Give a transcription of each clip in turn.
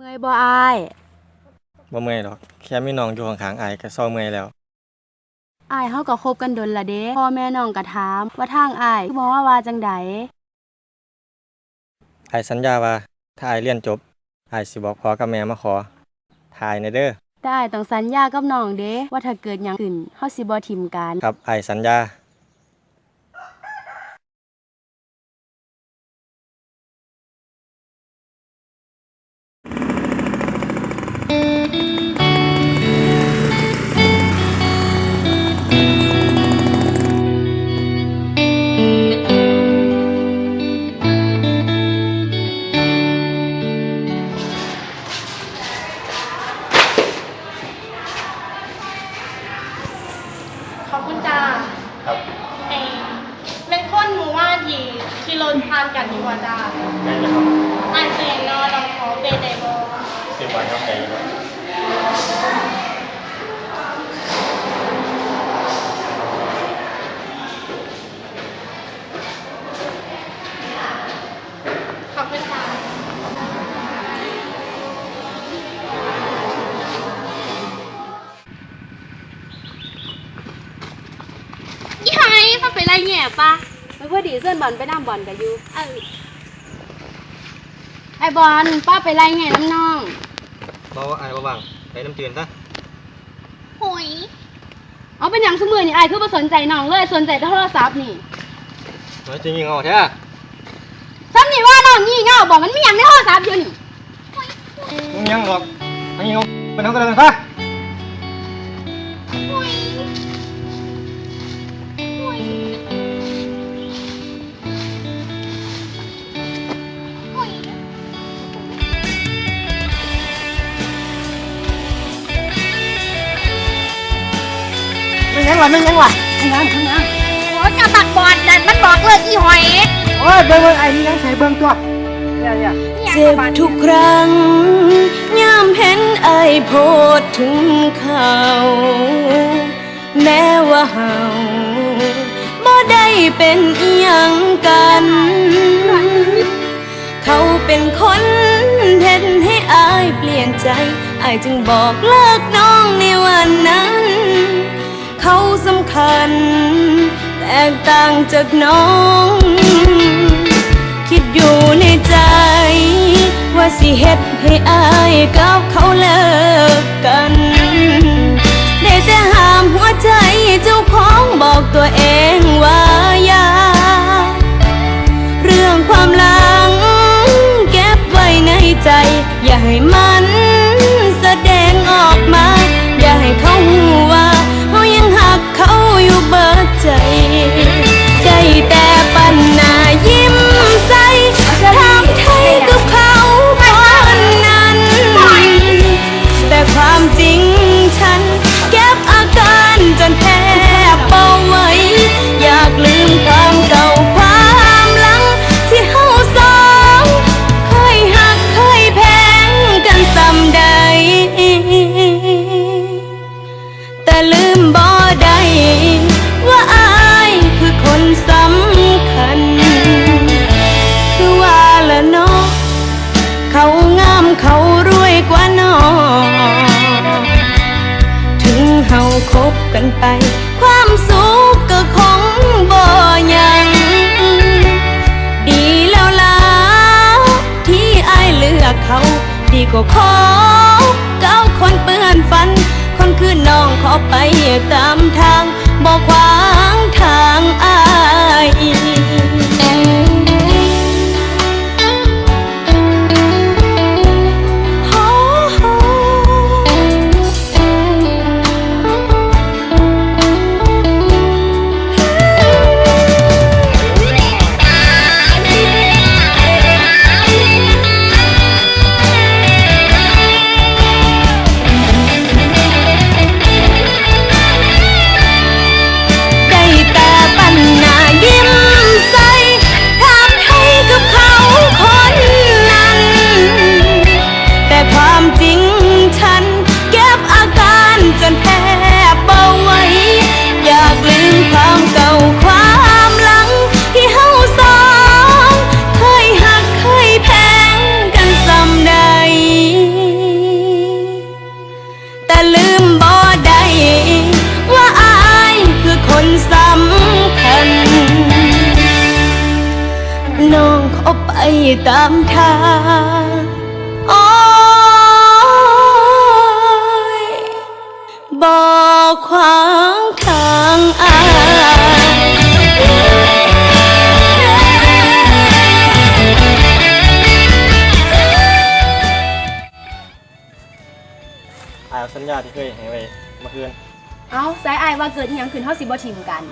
มื่อยบ่อายบ่เมื่อยหรอก แค่มีน้องอยู่ข้างๆอายก็เซาเมื่อยแล้ว อายเฮาก็คบกันดนละเด้พ่อแม่น้องก็ถามว่าทางอายคือบ่ว่าว่าจังใดอายสัญญาว่า ถ้าอายเรียนจบอายสิบอกพ่อกับแม่มาขอถ่ายในเด้อแต่อายต้องสัญญากับน้องเด้ว่าถ้าเกิดหยังขึ้นเฮาสิบ่ทิมกัน ครับอายสัญญาานกันดีกว่าจ้าได้เลยครับอ่านเสียงนอนลองขอเบเดโบสิบวันครับได้เลยครับขอบคุณจ้ายี่ห้อยมันเป็นไรแง่ปะ เมื่อพอดีเส้นบอลไปน้ำบอลกับยูเออไอบอลป้าไปไล่ไงน้ำน้องบ่อายบ่ว่างไปน้ำจืนซะหอยเอาเป็นอย่างสมือนี่ไอายคือบ่สนใจน้องเลยสนใจแต่โทรศัพท์นี่น้อยจริงยิงเอาแท้ซ้ำนี่ว่าน้องงี่เง่าบอกมันไม่อยากในโทรศัพท์อยู่นี่มึงยังหรอกมึงยิงเอาเป็นเขากันเลยซะ ยังล่ะไม่ยังล่ะไม่ยังไม่ยังโอ้ยกระตักบอลดันมันบอกเลิกอีหอยโอ้ยเบิ่งเบิ่งไอ้นี่ยังใส่เบิ่งตัวเนี่ยเนี่ยเจ็บทุกครั้งยามเห็นไอายโพดถึงเขาแม้ว่าเฮาบ่ได้เป็นอีหยังกัน เขาเป็นคนเห็นให้อายเปลี่ยนใจอายจึงบอกเลิกน้องในวันนั้น เขาสำคัญ แตกต่างจากน้อง คิดอยู่ในใจ ว่าสิเฮ็ดให้อายกับเขาเลิกกัน ได้แต่ห้ามหัวใจ คบกันไป ความสุขก็คงบ่ยัง ดีแล้วล่ะที่อายเลือกเขา ดีกว่าขอเก้าคนเปื้อนฟัน คนคือน้องขอไปตามทางบอกควา ตามทางโอ้ยบอกขวางทางอายอายเอาสัญญาที่เคยให้ไว้เมื่อคืนเอาสายอายว่าเกิดอิหยังขึ้นเฮาสิบ่ทิมกัน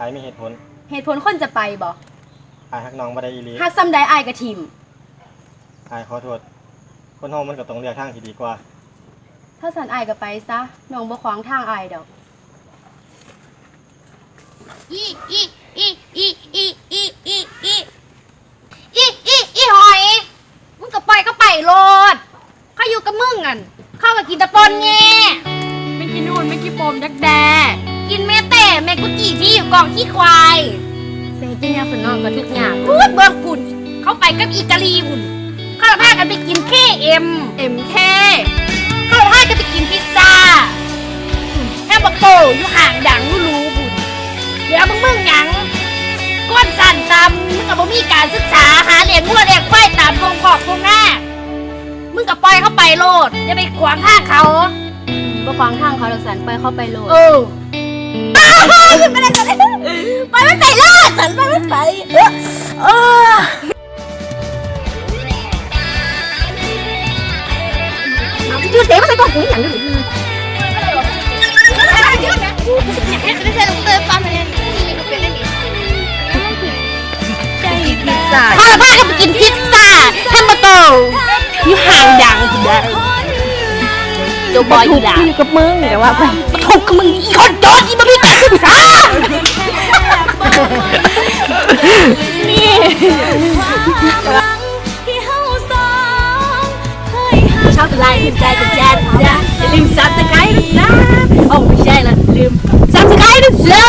อายมีเหตุผล เหตุผลคนจะไปบ่ อายฮักน้องบ่ได้อีหลีหากซ้ำใดอายก็ทิมอายขอโทษ คนเฮามันก็ต้องเลือกทางที่ดีกว่า ถ้าสันอายก็ไปซะน้องบ่ขวางทางอายดอก อีอีอีอีอีอีอีอีอีอีอีหอย มึงก็ไปก็ไปโลดเขาอยู่กับมึงอะเข้ากับกินแตะปนแง่ไม่กินนู่นไม่กินโปมดักแด กินแม่แต่แม่กุจีที่อยู่กองขี้ควาย เสียกินยาสนองก็ทุกอย่างพูดเบิกกุ่นเขาไปกับอีกาลีบุ่นเขาพากันไปกินเคเอ็มเอ็มเคเขาพากันไปกินพิซซ่าแฮมเบอร์เกอร์อยู่ห่างดังรู้รู้บุ่นเดี๋ยวมึงมึงหยังก้นสั่นตามมึงกับบ่มีการศึกษาหาเหรียญมั่วเหรียญควายตามวงขอบวงหน้ามึงกับปล่อยเขาไปโลดอย่าไปขวางทางเขาบ่ขวางทางเขาดอกสันไปเข้าไปโลดเออไปไม่ไป ไปไม่ไปโลดสันไปไม่ไปเออเออยืดเด็กก็ใส่กล่องปุ๋ยอย่างนี้พิซซ่าเขาพากันไปกินพิซซ่าแฮมเบอร์เกอยู่ห่างดังคุณได้โจบอยอีหล่ะอยู่กับมึงแต่ว่าไปถูกกับมึงอีคนโจรอีบ่มีการศึกษาที่เฮา สองเคยหาชอบไลค์พิมใจกับแจ้นอย่าลืมซับสไครต์นะโอ้ไม่ใช่ละลืมซับสไครต์นะจ๊ะ